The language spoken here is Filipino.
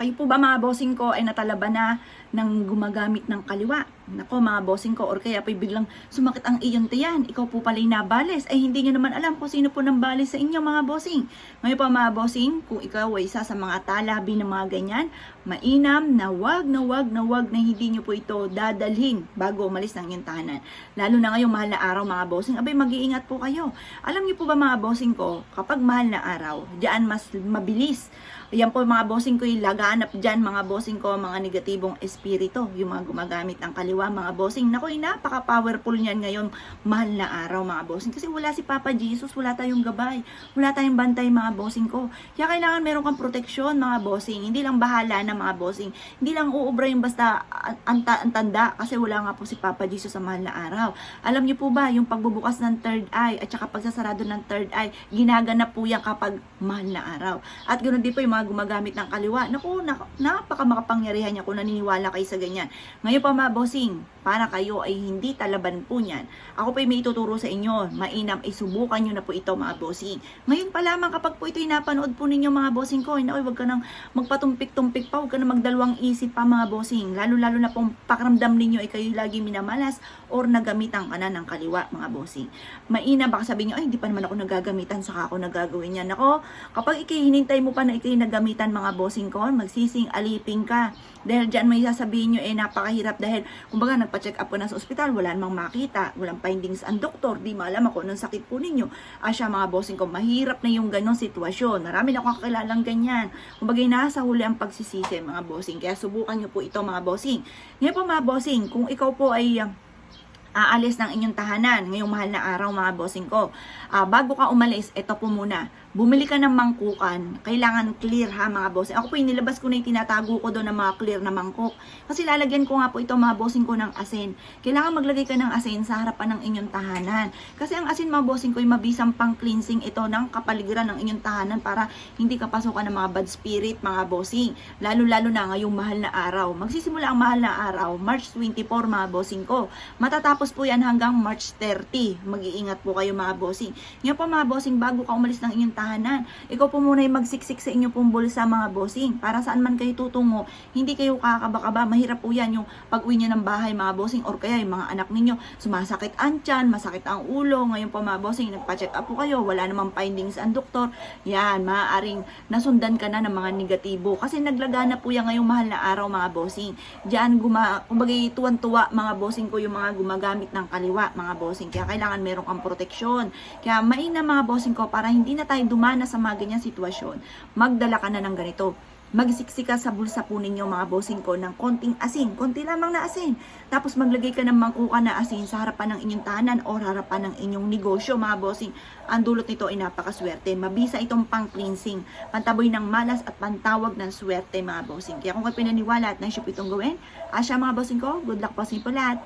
Kayo po ba mga bossing ko ay natalaba na ng gumagamit ng kaliwa? Nako mga bossing ko, or kaya po biglang sumakit ang iyon tiyan. Ikaw po pala'y nabalis. Ay hindi nyo naman alam kung sino po nang balis sa inyo mga bossing. Ngayon po mga bossing, kung ikaw ay isa sa mga talabi ng mga ganyan, mainam na wag na wag na wag na hindi nyo po ito dadalhin bago umalis ng inyong tahanan. Lalo na ngayong mahal na araw mga bossing, abay mag-iingat po kayo. Alam niyo po ba mga bossing ko, kapag mahal na araw, diyan mas mabilis yan po mga bossing ko laganap dyan, mga bossing ko, mga negatibong espiritu, yung mga gumagamit ng kaliwa, mga bossing. Naku, napaka-powerful niyan ngayon, mahal na araw, mga bossing. Kasi wala si Papa Jesus, wala tayong gabay, wala tayong bantay, mga bossing ko. Kaya kailangan meron kang proteksyon, mga bossing. Hindi lang bahala na mga bossing. Hindi lang uubra yung basta anta, antanda, kasi wala nga po si Papa Jesus sa mahal na araw. Alam niyo po ba, yung pagbubukas ng third eye, at saka pagsasarado ng third eye, ginaganap po yan kapag mahal na araw. At ganoon din po yung mga gumagamit ng kaliwa. Naku, nak- napaka makapangyarihan niya kung naniniwala kayo sa ganyan. Ngayon pa mga bossing, morning. Para kayo ay hindi talaban po niyan. Ako pa may ituturo sa inyo. Mainam, isubukan nyo na po ito mga bossing. Ngayon pa lamang kapag po ito'y napanood po ninyo mga bossing ko, naku, wag ka nang magpatumpik-tumpik pa, wag ka nang magdalawang isip pa mga bossing. Lalo-lalo na pong pakiramdam ninyo ay kayo lagi minamalas or nagamitan ka na ng kaliwa mga bossing. Maina, baka sabihin nyo, ay hindi pa naman ako nagagamitan, saka ako nagagawin yan. Ako, kapag ikay hinintay mo pa na ikay nagamitan mga bossing ko, magsising aliping ka. Dahil dyan may sasabihin nyo, eh napakahirap dahil, kumbaga nagpa-check up ko na sa ospital, wala namang makita, walang findings ang doktor, di maalam ako anong sakit po ninyo. Asya mga bossing ko, mahirap na yung ganong sitwasyon. Marami na akong kakilalang ganyan. Kumbaga nasa huli ang pagsisisi mga bossing. Kaya subukan nyo po ito mga bossing. Ngayon po mga bossing, kung ikaw po ay uh, aalis ng inyong tahanan ngayong mahal na araw mga bossing ko. Ah, bago ka umalis, ito po muna. Bumili ka ng mangkukan. Kailangan clear ha mga bossing. Ako po inilabas ko na yung tinatago ko doon ng mga clear na mangkok. Kasi lalagyan ko nga po ito mga bossing ko ng asin. Kailangan maglagay ka ng asin sa harapan ng inyong tahanan. Kasi ang asin mga bossing ko ay mabisang pang cleansing ito ng kapaligiran ng inyong tahanan para hindi ka pasukan ng mga bad spirit mga bossing. Lalo-lalo na ngayong mahal na araw. Magsisimula ang mahal na araw, March 24 mga bossing ko. Matatapos po yan hanggang March 30. Mag-iingat po kayo mga bossing. Ngayon po mga bossing, bago ka umalis ng inyong tahanan, ikaw po muna yung magsiksik sa inyong pong bulsa mga bossing. Para saan man kayo tutungo, hindi kayo kakaba-kaba. Mahirap po yan yung pag-uwi nyo ng bahay mga bossing or kaya yung mga anak ninyo, sumasakit ang tiyan, masakit ang ulo. Ngayon po mga bossing, nagpa-check up po kayo, wala namang findings ang doktor. Yan, maaaring nasundan ka na ng mga negatibo. Kasi naglagana po yan ngayong mahal na araw mga bossing. Diyan, guma, kumbaga tuwan-tuwa mga bossing ko yung mga gumagamit ng kaliwa mga bossing. Kaya kailangan meron kang proteksyon. Kaya mainam mga bossing ko para hindi na tayo dumana sa mga ganyang sitwasyon, magdala ka na ng ganito. Magsiksik ka sa bulsa po ninyo mga bossing ko ng konting asin, konti lamang na asin. Tapos maglagay ka ng mangkuka na asin sa harapan ng inyong tahanan o harapan ng inyong negosyo mga bossing. Ang dulot nito ay napakaswerte. Mabisa itong pang cleansing, pantaboy ng malas at pantawag ng swerte mga bossing. Kaya kung kayo pinaniwala at naisip itong gawin, asya mga bossing ko, good luck po sa lahat.